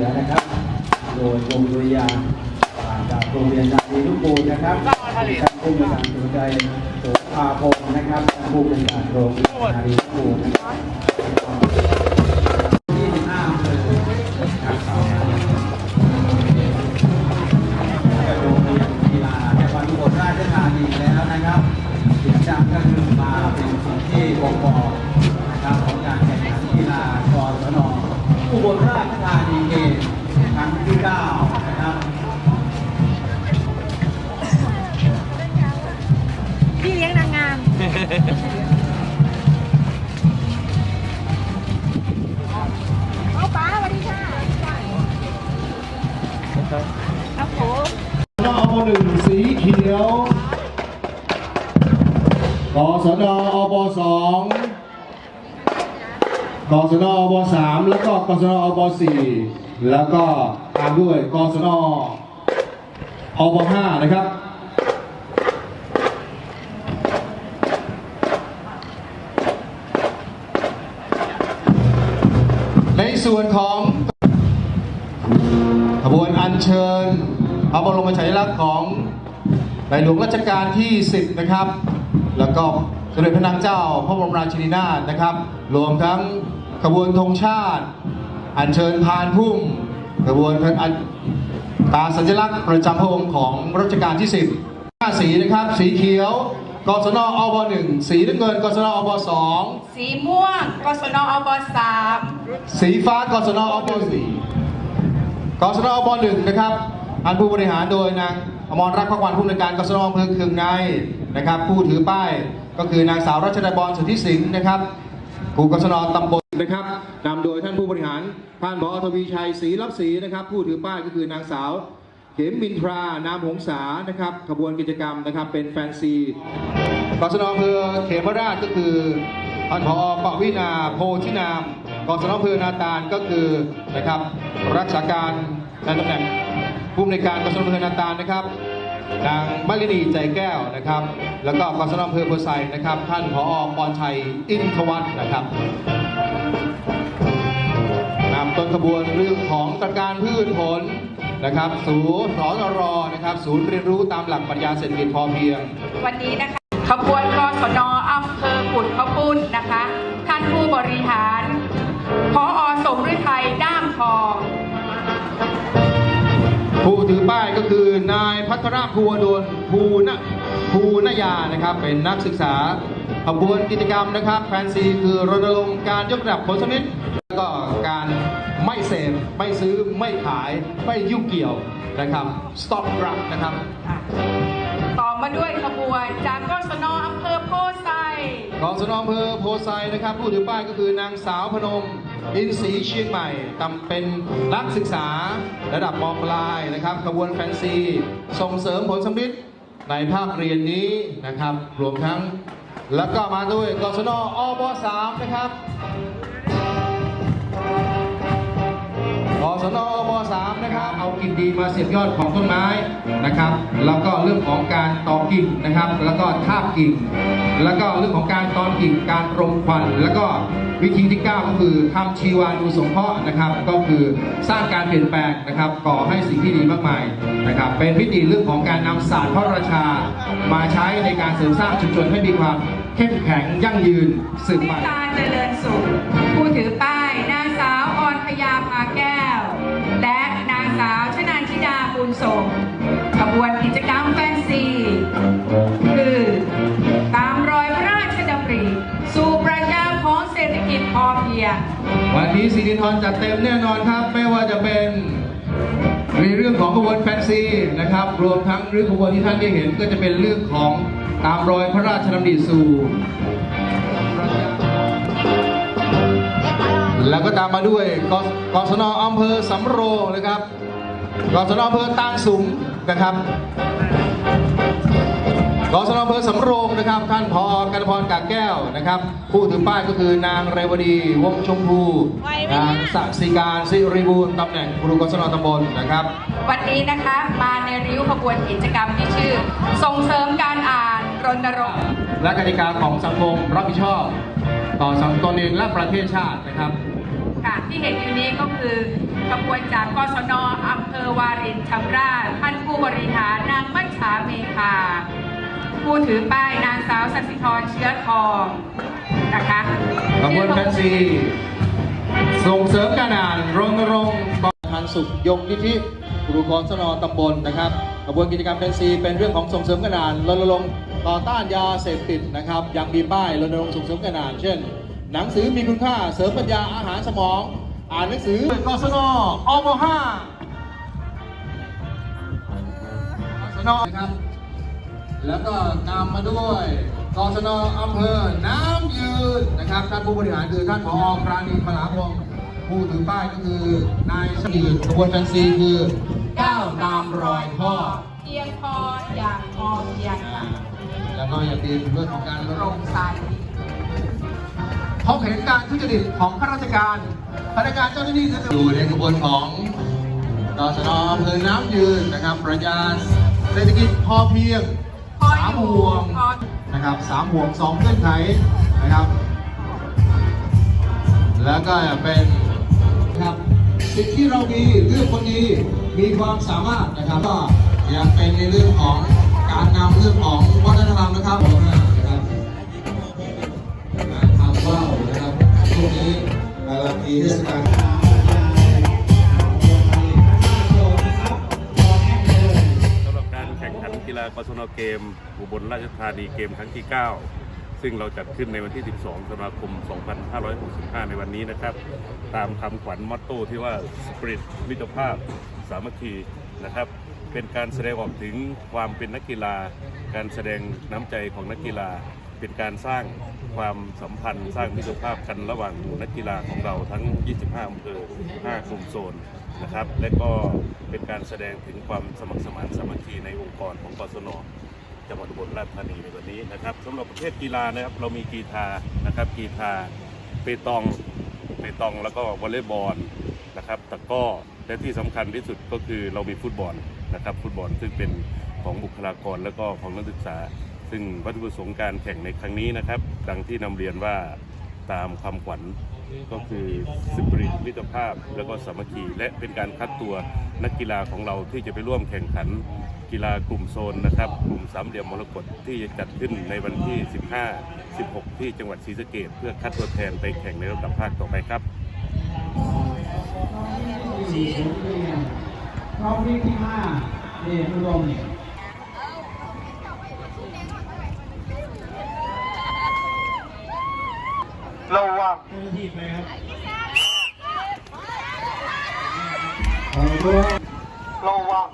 ือนะครับ โดยวงดุริยางจากโรงเรียนนาดีลูกปูนะครับท่านผู้บริการสุใจโสภาพงศ์นะครับท่านผู้บริการโรงเรียนนาดีลูกปูนะครับโรงเรียนกีฬาในวันอุบลราชธานีแล้วนะครับ เอาป้าสวัสดีค่ะครับผมนอบหนึ่งสีเขียวกศนอบสองกศนอบสามแล้วก็กศนอบสี่แล้วก็ตามด้วยกศนอบห้านะครับ ส่วนของขบวนอัญเชิญพระบรมฉายาลักษณ์ของในหลวงรัชกาลที่ 10 นะครับ แล้วก็สมเด็จพระนางเจ้าพระบรมราชินีนาถนะครับ รวมทั้งขบวนธงชาติ อัญเชิญพานพุ่มขบวนตาสัญลักษณ์ประจำพระองค์ของรัชกาลที่ 10ห้าสีนะครับ สีเขียว กศนอบหนึ่งสีน้ำเงินกศนอบสองสีม่วงกศนอบสามสีฟ้ากศนอบสี่กศนอบหนึ่งนะครับอันผู้บริหารโดยนางอมรรักษ์พักวันผู้อำนวยการกศนอำเภอเคืองในนะครับ ผู้ถือป้ายก็คือนางสาวรัชดาบรสุทธิสิงห์นะครับผู้กศนตำบลนะครับนำโดยท่านผู้บริหารท่านผอทวีชัยศรีรับศรีนะครับ ผู้ถือป้ายก็คือนางสาว เขมมินทรานามหงษานะครับขบวนกิจกรรมนะครับเป็นแฟนซีกศนอำเภอเขมราชก็คือท่านผอปวินาโพธินามกศนอำเภอนาตาลก็คือนะครับรักษาการในตำแหน่งผู้อำนวยการกศนอำเภอนาตาลนะครับนางมารินีใจแก้วนะครับ แล้วก็กศนอำเภอโพไซนะครับ ท่านผอปอนชัยอินทวัฒน์นะครับนำต้นขบวนเรื่องของตระการพืชผล นะครับศูนย์สอนรนะครับ ศูนย์เรียนรู้ตามหลักปรัชญาเศรษฐกิจพอเพียง วันนี้นะคะขบวนกศนอำเภอปุดข้าวปุ้นนะคะ ท่านผู้บริหารพออสมฤทัยด้ามทอง ผู้ถือป้ายก็คือนายพัทรภูวดลภูนภูนยานะครับ เป็นนักศึกษาขบวนกิจกรรมนะครับแฟนซีคือรณรงค์การยกระดับผลสมิตแล้วก็การไม่เสพไม่ซื้อไม่ขาย ไม่ยุ่งเกี่ยวนะครับ stop drug นะครับ ต่อมาด้วยขบวนจากกศนอำเภอโพไซกองสนอำเภอโพไซนะครับ ผู้ถือป้ายก็คือนางสาวพนมอินศรีเชียงใหม่ตำเป็นนักศึกษาระดับมปลายนะครับขบวนแฟนซี ส่งเสริมผลสำลิดในภาคเรียนนี้นะครับ รวมทั้งแล้วก็มาด้วยกศนอบ3นะครับ กศนอบ3นะครับเอากิ่งดีมาเสียบยอดของต้นไม้นะครับ แล้วก็เรื่องของการตอกกิ่งนะครับ แล้วก็ทาบกิ่ง แล้วก็เรื่องของการตอนกิ่งการรมควัน แล้วก็วิธีที่ 9 ก็คือทำชีวานุสงเคราะห์นะครับ ก็คือสร้างการเปลี่ยนแปลงนะครับก่อให้สิ่งที่ดีมากมายนะครับเป็นพิธีเรื่องของการนำศาสตร์พระราชา มาใช้ในการเสริมสร้างชุมชนให้มีความเข้มแข็งยั่งยืนสืบไปตาเจริญสุขผู้ถือป้า จัดเต็มแน่นอนครับ ไม่ว่าจะเป็นในเรื่องของขบวนแฟนซีนะครับ รวมทั้งเรื่องขบวนที่ท่านได้เห็นก็จะเป็นเรื่องของตามรอยพระราชดำริสู่แล้วก็ตามมาด้วยกกศนอำเภอสำโรงนะครับกศนอำเภอตางสุมนะครับ กศนอำเภอสำโรงนะครับ ท่านพอกันพรกากแก้วนะครับ ผู้ถือป้ายก็คือนางเรวดีวงศ์ชมพูนางสักสิการสิริบูรณ์ตำแหน่งครูกศนตำบลนะครับ วันนี้นะคะมาในริ้วขบวนกิจกรรมที่ชื่อ ส่งเสริมการอ่านรณรงค์และกติกาของสังคมรับผิดชอบ ต่อสังคมตนเองและประเทศชาตินะครับค่ะที่เห็นอยู่นี้ก็คือขบวนจากกศนอำเภอวารินชำราบท่านผู้บริหารนางมัชชาเมคา ผู้ถือป้ายนางสาวสันสิธรเชื้อทองนะคะขบวนแฟนซีส่งเสริมการอ่านรณรงค์กองพันสุขยงนิธิครูกรสนตำบลนะครับกระบวนกิจกรรมแฟนซีเป็นเรื่องของส่งเสริมการอ่านรณรงค์ต่อต้านยาเสพติดนะครับยังมีป้ายรณรงค์ส่งเสริมการอ่านเช่น หนังสือมีคุณค่าเสริมปัญญาอาหารสมอง อ่านหนังสือกศนอมห้ากศนนะครับ แล้วก็นำมาด้วยกศนอำเภอน้ำยืนนะครับท่านผู้บริหารคือท่านผอปราณีพลาพงศ์ผู้ถือป้ายก็คือนายสมีขบวนแฟนซีคือก้าวตามรอยพ่อเพียงพออย่างพอเพียงอ่าค่ะแล้วก็อย่าลืมเรื่องของการโปลร่ดงใสพบเห็นการทุจริตของข้าราชการพนักงานเจ้าหน้าที่อยู่ในกระบวนของกศนอำเภอน้ำยืนนะครับปรัชญาเศรษฐกิจพอเพียง พอสามห่วงพอนะครับสามห่วงสองเงื่อนไขนะครับ แล้วก็เป็นนะครับสิ่งที่เรามีเรื่องคนดีมีความสามารถนะครับก็ยังเป็นในเรื่องของการนำเรื่องของวัฒนธรรมนะครับนะครับทำว่าวนะครับช่วงนี้กำลังมีเทศกาล ขันากศนเกมอุบลราชธานีเกมครั้งที่ 9 ซึ่งเราจัดขึ้นในวันที่ 12 ธันวาคม 2565 ในวันนี้นะครับ ตามคำขวัญมอตโต้ที่ว่าสปริตมิตรภาพสามัคคีนะครับ เป็นการแสดงออกถึงความเป็นนักกีฬา การแสดงน้ำใจของนักกีฬา เป็นการสร้างความสัมพันธ์ สร้างมิตรภาพกันระหว่างหมู่นักกีฬาของเราทั้ง 25อำเภอ5กลุ่มโซน นะครับ และก็เป็นการแสดงถึงความสมัครสมานสามัคคีในองค์กรของกศนจังหวัดอุบลราชธานีในวันนี้นะครับสำหรับประเภทกีฬานะครับเรามีกีฬานะครับกีฬาเปตองเปตองแล้วก็วอลเลย์บอลนะครับตะก้อและที่สำคัญที่สุดก็คือเรามีฟุตบอลนะครับฟุตบอลซึ่งเป็นของบุคลากรแล้วก็ของนักศึกษา ซึ่งวัตถุประสงค์การแข่งในครั้งนี้นะครับ ดังที่นำเรียนว่า ตามคำขวัญก็คือสปริตมิตรภาพ แล้วก็สามัคคีและเป็นการคัดตัวนักกีฬาของเราที่จะไปร่วมแข่งขันกีฬากลุ่มโซนนะครับกลุ่มสามเหลี่ยมมรกตที่จะจัดขึ้นในวันที่ 15 16 ที่จังหวัดศรีสะเกษเพื่อคัดตัวแทนไปแข่งในระดับภาคต่อไปครับรอบที่ห้าเดชอุดม ระวัง เจ้าหน้าที่ไปครับขอตัวระวัง